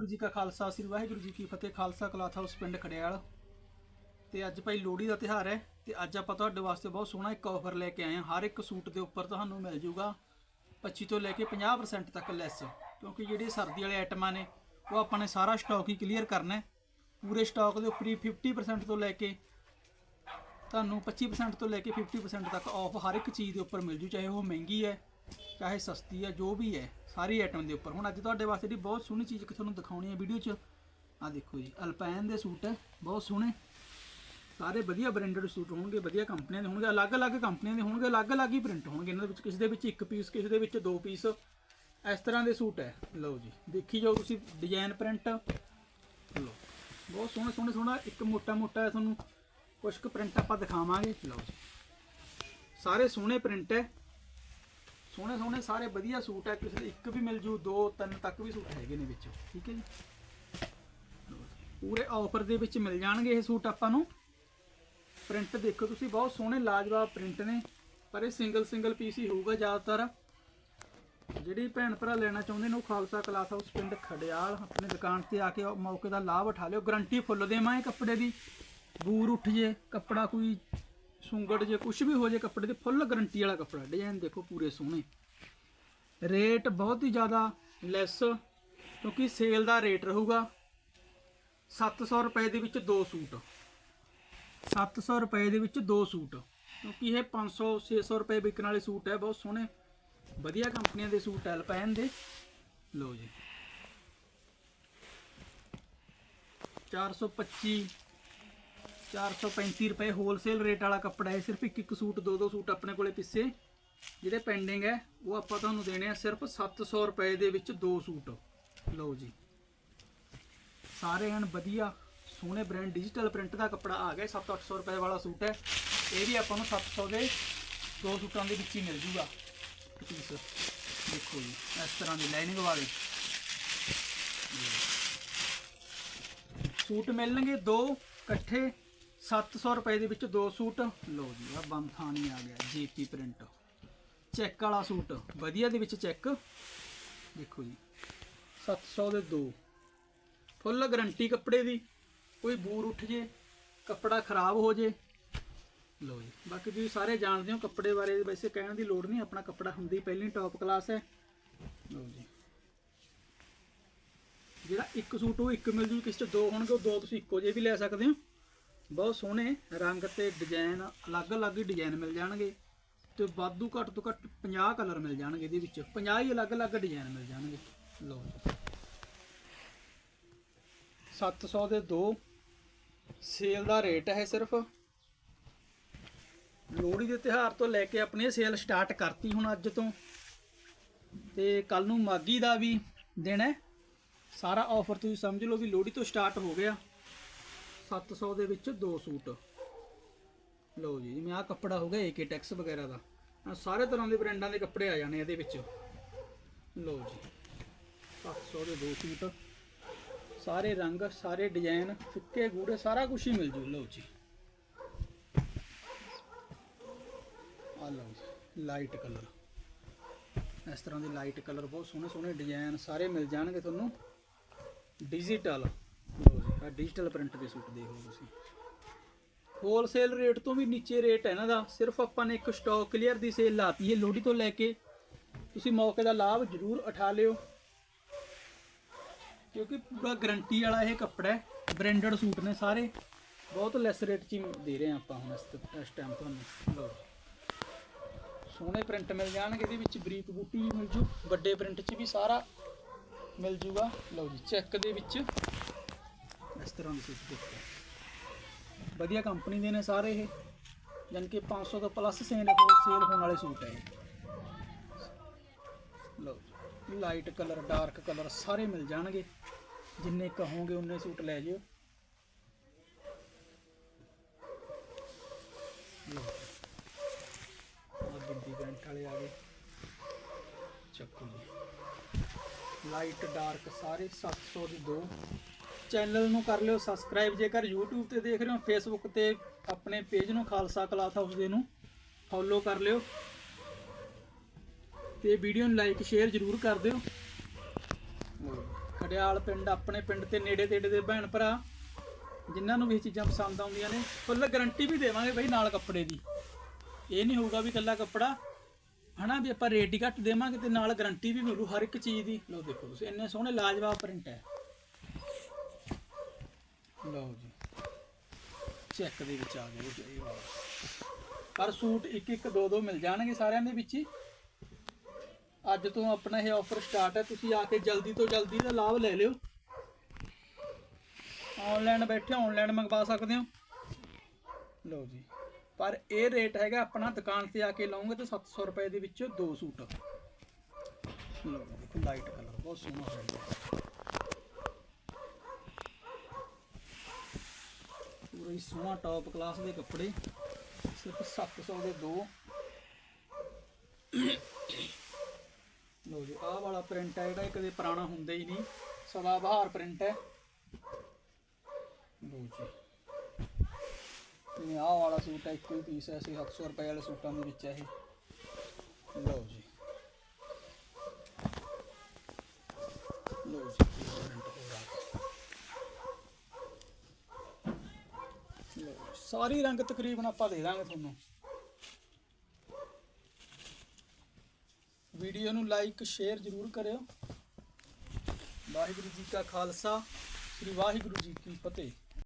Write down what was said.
ਵਾਹਿਗੁਰੂ ਜੀ ਕਾ ਖਾਲਸਾ, ਸ੍ਰੀ ਵਾਹਿਗੁਰੂ ਜੀ ਕੀ ਫਤਿਹ। Khalsa cloth house ਪਿੰਡ ਖੜਿਆਲ। ਤੇ ਅੱਜ ਭਾਈ ਲੋਹੜੀ ਦਾ ਤਿਉਹਾਰ ਹੈ ਤੇ ਅੱਜ ਆਪਾਂ ਤੁਹਾਡੇ ਵਾਸਤੇ ਬਹੁਤ ਸੋਹਣਾ ਇੱਕ ਆਫਰ ਲੈ ਕੇ ਆਏ ਹਾਂ। ਹਰ ਇੱਕ ਸੂਟ ਦੇ ਉੱਪਰ ਤੁਹਾਨੂੰ ਮਿਲ ਜਾਊਗਾ 25 ਤੋਂ ਲੈ ਕੇ 50% ਤੱਕ ਲੈਸ। ਕਿਉਂਕਿ ਜਿਹੜੀ ਸਰਦੀ ਵਾਲੇ ਆਈਟਮਾਂ ਨੇ, ਉਹ ਆਪਾਂ ਨੇ ਸਾਰਾ ਸਟਾਕ ਹੀ ਕਲੀਅਰ ਕਰਨਾ ਹੈ। ਪੂਰੇ ਸਟਾਕ ਦੇ ਉੱਪਰ ਹੀ 50% ਤੋਂ ਲੈ ਕੇ ਤੁਹਾਨੂੰ 25% ਤੋਂ ਲੈ ਕੇ 50% ਤੱਕ ਆਫ ਹਰ ਇੱਕ ਚੀਜ਼ ਦੇ ਉੱਪਰ ਮਿਲ ਜੂ, ਚਾਹੇ ਉਹ ਮਹਿੰਗੀ ਹੈ, ਚਾਹੇ ਸਸਤੀ ਹੈ, ਜੋ ਵੀ ਹੈ। ਸਾਰੀ ਆਈਟਮ ਦੇ ਉੱਪਰ। ਹੁਣ ਅੱਜ ਤੁਹਾਡੇ ਵਾਸਤੇ ਜਿਹੜੀ ਬਹੁਤ ਸੋਹਣੀ ਚੀਜ਼ ਕਿ ਤੁਹਾਨੂੰ ਦਿਖਾਉਣੀ ਹੈ ਵੀਡੀਓ 'ਚ ਆ ਦੇਖੋ ਜੀ ਅਲਪਾਈਨ ਦੇ ਸੂਟ ਹੈ, ਬਹੁਤ ਸੋਹਣੇ। ਸਾਰੇ ਵਧੀਆ ਬ੍ਰਾਂਡਡ ਸੂਟ ਹੋਣਗੇ, ਵਧੀਆ ਕੰਪਨੀਆਂ ਦੇ ਹੋਣਗੇ, ਅਲੱਗ-ਅਲੱਗ ਕੰਪਨੀਆਂ ਦੇ ਹੋਣਗੇ, ਅਲੱਗ-ਅਲੱਗ ਹੀ ਪ੍ਰਿੰਟ ਹੋਣਗੇ। ਇਹਨਾਂ ਦੇ ਵਿੱਚ ਕਿਸੇ ਦੇ ਵਿੱਚ ਇੱਕ ਪੀਸ ਕਿਸੇ ਦੇ ਵਿੱਚ ਦੋ ਪੀਸ ਇਸ ਤਰ੍ਹਾਂ ਦੇ ਸੂਟ ਹੈ। ਲਓ ਜੀ, ਦੇਖੀ ਜਾਓ ਤੁਸੀਂ ਡਿਜ਼ਾਈਨ ਪ੍ਰਿੰਟ ਲਓ, ਬਹੁਤ ਸੋਹਣਾ ਸੋਹਣਾ ਸੋਹਣਾ, ਇੱਕ ਮੋਟਾ ਮੋਟਾ ਤੁਹਾਨੂੰ ਕੁਝ ਕੁ ਪ੍ਰਿੰਟ ਆਪਾਂ ਦਿਖਾਵਾਂਗੇ। ਲਓ ਜੀ, ਸਾਰੇ ਸੋਹਣੇ ਪ੍ਰਿੰਟ ਹੈ। ਸੋਹਣੇ ਸੋਹਣੇ ਸਾਰੇ ਵਧੀਆ ਸੂਟ ਹੈ ਕਿਸੇ ਦੇ ਇੱਕ ਵੀ ਮਿਲ ਜੂ, ਦੋ, ਤਿੰਨ ਤੱਕ ਵੀ ਸੂਟ ਹੈਗੇ ਨੇ ਵਿੱਚ, ਠੀਕ ਹੈ ਜੀ। ਪੂਰੇ ਆਫਰ ਦੇ ਵਿੱਚ ਮਿਲ ਜਾਣਗੇ ਇਹ ਸੂਟ ਆਪਾਂ ਨੂੰ। ਪ੍ਰਿੰਟ ਦੇਖੋ ਤੁਸੀਂ, ਬਹੁਤ ਸੋਹਣੇ ਲਾਜਵਾਬ ਪ੍ਰਿੰਟ ਨੇ, ਪਰ ਇਹ ਸਿੰਗਲ ਸਿੰਗਲ ਪੀਸ ਹੀ ਹੋਊਗਾ ਜ਼ਿਆਦਾਤਰ। ਜਿਹੜੀ ਭੈਣ ਭਰਾ ਲੈਣਾ ਚਾਹੁੰਦੇ ਨੇ, ਉਹ ਖਾਲਸਾ ਕਲਾਸ ਹਾਊਸ ਪਿੰਡ ਖੜਿਆਲ ਆਪਣੀ ਦੁਕਾਨ ਤੇ ਆ ਕੇ ਮੌਕੇ ਦਾ ਲਾਭ ਉਠਾ ਲਿਓ। ਗਰੰਟੀ ਫੁੱਲ ਦੇਵਾਂਗੇ ਕੱਪੜੇ ਦੀ। ਬੂਰ ਉੱਠ ਜੇ, ਕੱਪੜਾ ਕੋਈ ਸੁੰਗੜ ਜੇ ਕੁਝ ਵੀ ਹੋ ਜੇ ਕੱਪੜੇ ਦੀ, ਫੁੱਲ ਗਰੰਟੀ ਵਾਲਾ ਕੱਪੜਾ ਡਿਜ਼ਾਈਨ ਦੇਖੋ ਪੂਰੇ ਸੋਹਣੇ। ਰੇਟ ਬਹੁਤ ਹੀ ਜ਼ਿਆਦਾ ਲੈਸ ਕਿਉਂਕਿ ਸੇਲ ਦਾ ਰੇਟ ਰਹੂਗਾ 700 ਰੁਪਏ ਦੇ ਵਿੱਚ ਦੋ ਸੂਟ। 700 ਰੁਪਏ ਦੇ ਵਿੱਚ ਦੋ ਸੂਟ। ਕਿਉਂਕਿ ਇਹ 500 600 ਰੁਪਏ ਵਿਕਣ ਵਾਲੇ ਸੂਟ ਹੈ, ਬਹੁਤ ਸੋਹਣੇ। ਵਧੀਆ ਕੰਪਨੀਆਂ ਦੇ ਸੂਟ ਐਲ ਪੈਨ ਦੇ। ਲਓ ਜੀ। 425 435 ਰੁਪਏ ਹੋਲਸੇਲ ਰੇਟ ਵਾਲਾ ਕੱਪੜਾ ਹੈ। ਸਿਰਫ ਇੱਕ ਇੱਕ ਸੂਟ, ਦੋ ਦੋ ਸੂਟ ਆਪਣੇ ਕੋਲੇ ਪਿੱਛੇ। ਜਿਹੜੇ ਪੈਂਡਿੰਗ ਹੈ, ਉਹ ਆਪਾਂ ਤੁਹਾਨੂੰ ਦੇਣੇ ਆ ਸਿਰਫ 700 ਰੁਪਏ ਦੇ ਵਿੱਚ ਦੋ ਸੂਟ। ਲਓ ਜੀ। ਸਾਰੇ ਹਨ ਵਧੀਆ, ਸੋਹਣੇ ਬ੍ਰਾਂਡ ਡਿਜੀਟਲ ਪ੍ਰਿੰਟ ਦਾ ਕੱਪੜਾ ਆ ਗਿਆ। 7-800 ਰੁਪਏ ਵਾਲਾ ਸੂਟ ਹੈ। ਇਹ ਵੀ ਆਪਾਂ ਨੂੰ 700 ਦੇ ਦੋ ਸੂਟਾਂ ਦੇ ਵਿੱਚ ਹੀ ਮਿਲ ਜੂਗਾ। ਪੀਸ ਦੇਖੋ ਜੀ, ਇਸ ਤਰ੍ਹਾਂ ਦੀ ਲਾਈਨਿੰਗ ਵਾਲੇ। ਸੂਟ ਮਿਲਣਗੇ ਦੋ ਇਕੱਠੇ। 700 ਰੁਪਏ ਦੇ ਵਿੱਚ ਦੋ ਸੂਟ। ਲਓ ਜੀ ਆ ਬੰਥਾਨੀ ਆ ਗਿਆ, ਜੀਪੀ ਪ੍ਰਿੰਟ। ਚੈੱਕ ਵਾਲਾ ਸੂਟ, ਵਧੀਆ ਦੇ ਵਿੱਚ ਚੈੱਕ। ਦੇਖੋ ਜੀ 700 ਦੇ ਦੋ। ਫੁੱਲ ਗਰੰਟੀ ਕੱਪੜੇ ਦੀ, ਕੋਈ ਬੂਰ ਉੱਠ ਜੇ, ਕੱਪੜਾ ਖਰਾਬ ਹੋ ਜੇ। ਲਓ ਜੀ, ਬਾਕੀ ਤੁਸੀਂ ਸਾਰੇ ਜਾਣਦੇ ਹੋ ਕੱਪੜੇ ਬਾਰੇ, ਵੈਸੇ ਕਹਿਣ ਦੀ ਲੋੜ ਨਹੀਂ, ਆਪਣਾ ਕੱਪੜਾ ਹੁੰਦੀ ਪਹਿਲੀ ਟੌਪ ਕਲਾਸ ਹੈ। ਲਓ ਜੀ, ਜਿਹੜਾ ਇੱਕ ਸੂਟ ਉਹ ਇੱਕ ਮਿਲ ਜੂ, ਕਿਸੇ ਚ ਦੋ ਹੋਣਗੇ, ਉਹ ਦੋ ਤੁਸੀਂ ਇੱਕੋ ਜਿਹੇ ਵੀ ਲੈ ਸਕਦੇ ਹੋ। ਬਹੁਤ ਸੋਹਣੇ ਰੰਗ ਤੇ ਡਿਜ਼ਾਈਨ ਅਲੱਗ-ਅਲੱਗ ਹੀ ਡਿਜ਼ਾਈਨ ਮਿਲ ਜਾਣਗੇ ਤੇ ਵਾਧੂ ਘੱਟ ਤੋਂ ਘੱਟ 50 ਕਲਰ ਮਿਲ ਜਾਣਗੇ ਇਹਦੇ ਵਿੱਚ। 50 ਹੀ ਅਲੱਗ-ਅਲੱਗ ਡਿਜ਼ਾਈਨ ਮਿਲ ਜਾਣਗੇ। ਲਓ ਜੀ। 700 ਦੇ ਦੋ ਸੇਲ ਦਾ ਰੇਟ ਹੈ ਸਿਰਫ। ਲੋਹੜੀ ਦੇ ਤਿਉਹਾਰ ਤੋਂ ਲੈ ਕੇ ਆਪਣੀ ਸੇਲ ਸਟਾਰਟ ਕਰਤੀ ਹੁਣ ਅੱਜ ਤੋਂ। ਤੇ ਕੱਲ ਨੂੰ ਮਾਗੀ ਦਾ ਵੀ ਦਿਨ ਹੈ। ਸਾਰਾ ਆਫਰ ਤੁਸੀਂ ਸਮਝ ਲਓ ਵੀ ਲੋਹੜੀ ਤੋਂ ਸਟਾਰਟ ਹੋ ਗਿਆ। 700 ਦੇ ਵਿੱਚ ਦੋ ਸੂਟ। ਲਓ ਜੀ, ਜਿਵੇਂ ਆਹ ਕੱਪੜਾ ਹੋ ਗਿਆ ਏਕੇ ਟੈਕਸ ਵਗੈਰਾ ਦਾ। ਆਹ ਸਾਰੇ ਤਰ੍ਹਾਂ ਦੇ ਬ੍ਰਾਂਡਾਂ ਦੇ ਕੱਪੜੇ ਆ ਜਾਣੇ ਇਹਦੇ ਵਿੱਚ। ਲਓ ਜੀ 700 ਦੇ ਦੋ ਸੂਟ। ਸਾਰੇ ਰੰਗ, ਸਾਰੇ ਡਿਜ਼ਾਈਨ, ਫਿੱਕੇ ਗੂੜੇ, ਸਾਰਾ ਕੁਝ ਹੀ ਮਿਲ ਜੂ। ਲਓ ਜੀ। ਆ ਲਓ ਜੀ ਲਾਈਟ ਕਲਰ ਇਸ ਤਰ੍ਹਾਂ ਦੇ ਲਾਈਟ ਕਲਰ ਬਹੁਤ ਸੋਹਣੇ ਸੋਹਣੇ ਡਿਜ਼ਾਈਨ ਸਾਰੇ ਮਿਲ ਜਾਣਗੇ ਤੁਹਾਨੂੰ। ਡਿਜੀਟਲ ਲਓ ਜੀ। ਡਿਜੀਟਲ ਪ੍ਰਿੰਟ ਦੇ ਸੂਟ ਦੇਖ ਲਓ ਤੁਸੀਂ। ਹੋਲਸੇਲ ਰੇਟ ਤੋਂ ਵੀ ਨੀਚੇ ਰੇਟ ਹੈ ਇਹਨਾਂ ਦਾ। ਸਿਰਫ ਆਪਾਂ ਨੇ ਇੱਕ ਸਟਾਕ ਕਲੀਅਰ ਦੀ ਸੇਲ ਲਾਤੀ ਹੈ ਲੋਹੜੀ ਤੋਂ ਲੈ ਕੇ। ਤੁਸੀਂ ਮੌਕੇ ਦਾ ਲਾਭ ਜ਼ਰੂਰ ਉਠਾ ਲਿਓ। ਕਿਉਂਕਿ ਪੂਰਾ ਗਰੰਟੀ ਵਾਲਾ ਇਹ ਕੱਪੜਾ ਹੈ। ਬ੍ਰਾਂਡਡ ਸੂਟ ਨੇ ਸਾਰੇ। ਬਹੁਤ ਲੈਸ ਰੇਟ 'ਚ ਹੀ ਦੇ ਰਹੇ ਹਾਂ ਆਪਾਂ ਹੁਣ ਇਸ ਟਾਈਮ ਤੁਹਾਨੂੰ। ਲਓ ਸੋਹਣੇ ਪ੍ਰਿੰਟ ਮਿਲ ਜਾਣਗੇ ਇਹਦੇ ਵਿੱਚ, ਬਰੀਕ ਬੂਟੀ ਵੀ ਮਿਲ ਜੂ। ਵੱਡੇ ਪ੍ਰਿੰਟ 'ਚ ਵੀ ਸਾਰਾ ਮਿਲ ਜੂਗਾ। ਲਓ ਜੀ ਚੈੱਕ ਦੇ ਵਿੱਚ। ਇਸ ਤਰ੍ਹਾਂ ਦੇ ਸੂਟ ਦੇਖੋ ਵਧੀਆ ਕੰਪਨੀ ਦੇ ਨੇ ਸਾਰੇ ਇਹ ਯਾਨੀ ਕਿ 500 ਤੋਂ ਪਲੱਸ ਸੇਲ ਸੇਲ ਹੋਣ ਵਾਲੇ ਸੂਟ ਹੈ ਇਹ ਲਓ ਜੀ ਲਾਈਟ ਕਲਰ ਡਾਰਕ ਕਲਰ ਸਾਰੇ ਮਿਲ ਜਾਣਗੇ ਜਿੰਨੇ ਕਹੋਗੇ ਉਨੇ ਸੂਟ ਲੈ ਜਿਓ ਲਓ ਆ ਬਿੰਦੀ ਪੈਂਟ ਵਾਲੇ ਆ ਗਏ ਚੱਕੋ ਜੀ ਲਾਈਟ ਡਾਰਕ ਸਾਰੇ 700 ਦੇ ਦੋ ਚੈਨਲ ਨੂੰ ਕਰ ਲਿਓ ਸਬਸਕ੍ਰਾਈਬ ਜੇਕਰ YouTube ਤੇ ਦੇਖ ਰਹੇ ਹੋ, Facebook ਤੇ ਆਪਣੇ ਪੇਜ ਨੂੰ ਖਾਲਸਾ ਕਲਾਥ ਹਾਊਸ ਦੇ ਨੂੰ ਫੋਲੋ ਕਰ ਲਿਓ। ਤੇ ਵੀਡੀਓ ਨੂੰ ਲਾਈਕ ਸ਼ੇਅਰ ਜ਼ਰੂਰ ਕਰ ਦਿਓ। ਖੜਿਆਲ ਪਿੰਡ, ਆਪਣੇ ਪਿੰਡ ਤੇ ਨੇੜੇ ਤੇੜੇ ਦੇ ਭੈਣ ਭਰਾ, ਜਿਨ੍ਹਾਂ ਨੂੰ ਵੀ ਇਹ ਚੀਜ਼ਾਂ ਪਸੰਦ ਆਉਂਦੀਆਂ ਨੇ ਫੁੱਲ ਗਾਰੰਟੀ ਵੀ ਦੇਵਾਂਗੇ ਬਈ ਨਾਲ ਕੱਪੜੇ ਦੀ। ਇਹ ਨਹੀਂ ਹੋਊਗਾ ਵੀ ਇਕੱਲਾ ਕੱਪੜਾ, ਹਨਾ, ਵੀ ਆਪਾਂ ਰੇਟ ਹੀ ਘੱਟ ਦੇਵਾਂਗੇ ਤੇ ਨਾਲ ਗਾਰੰਟੀ ਵੀ ਮਿਲੂ ਹਰ ਇੱਕ ਚੀਜ਼ ਦੀ। ਲਓ ਦੇਖੋ ਤੁਸੀਂ, ਇੰਨੇ ਸੋਹਣੇ ਲਾਜਵਾਬ ਪ੍ਰਿੰਟ ਹੈ। ਲਓ ਜੀ। ਚੈੱਕ ਦੇ ਵਿੱਚ ਆ ਗਏ ਜੀ, ਇਹ ਵਾਲਾ। ਪਰ ਸੂਟ ਇੱਕ ਇੱਕ ਦੋ ਦੋ ਮਿਲ ਜਾਣਗੇ ਸਾਰਿਆਂ ਦੇ ਵਿੱਚ ਹੀ। ਅੱਜ ਤੋਂ ਆਪਣਾ ਇਹ ਆਫਰ ਸਟਾਰਟ ਹੈ, ਤੁਸੀਂ ਆ ਕੇ ਜਲਦੀ ਤੋਂ ਜਲਦੀ ਦਾ ਲਾਭ ਲੈ ਲਿਓ। ਆਨਲਾਈਨ ਬੈਠੇ ਆਨਲਾਈਨ ਮੰਗਵਾ ਸਕਦੇ ਹੋ। ਲਓ ਜੀ। ਪਰ ਇਹ ਰੇਟ ਹੈਗਾ ਆਪਣਾ, ਦੁਕਾਨ ਤੇ ਆ ਕੇ ਲਾਉਂਗੇ ਤਾਂ 700 ਰੁਪਏ ਦੇ ਵਿੱਚ ਦੋ ਸੂਟ। ਲਓ ਦੇਖੋ ਲਾਈਟ ਕਲਰ ਬਹੁਤ ਸੋਹਣਾ ਹੈ ਪੂਰਾ ਹੀ ਸੋਹਣਾ ਟੌਪ ਕਲਾਸ ਦੇ ਕੱਪੜੇ। ਸਿਰਫ 700 ਦੇ ਦੋ। ਲੋ ਜੀ, ਆਹ ਵਾਲਾ ਪ੍ਰਿੰਟ ਹੈ ਜਿਹੜਾ ਇਹ ਕਦੇ ਪੁਰਾਣਾ ਹੁੰਦਾ ਹੀ ਨਹੀਂ ਸਦਾ ਬਹਾਰ ਪ੍ਰਿੰਟ ਹੈ। ਲੋ ਜੀ। ਇਹ ਆਹ ਵਾਲਾ ਸੂਟ ਹੈ, ਇੱਕੋ ਹੀ ਪੀਸ ਹੈ 700 ਰੁਪਏ ਵਾਲੇ ਸੂਟਾਂ ਦੇ ਵਿੱਚ ਹੈ ਇਹ। ਲੋ ਜੀ। ਲੋ ਜੀ ਪ੍ਰਿੰਟ ਹੋ ਰਹਾ ਲਓ ਜੀ, ਸਾਰੀ ਰੰਗ ਤਕਰੀਬਨ ਆਪਾਂ ਦੇ ਦਾਂਗੇ ਤੁਹਾਨੂੰ। ਵੀਡੀਓ ਨੂੰ ਲਾਈਕ ਸ਼ੇਅਰ ਜ਼ਰੂਰ ਕਰਿਓ। ਵਾਹਿਗੁਰੂ ਜੀ ਕਾ ਖਾਲਸਾ, ਸ੍ਰੀ ਵਾਹਿਗੁਰੂ ਜੀ ਕੀ ਫਤਿਹ।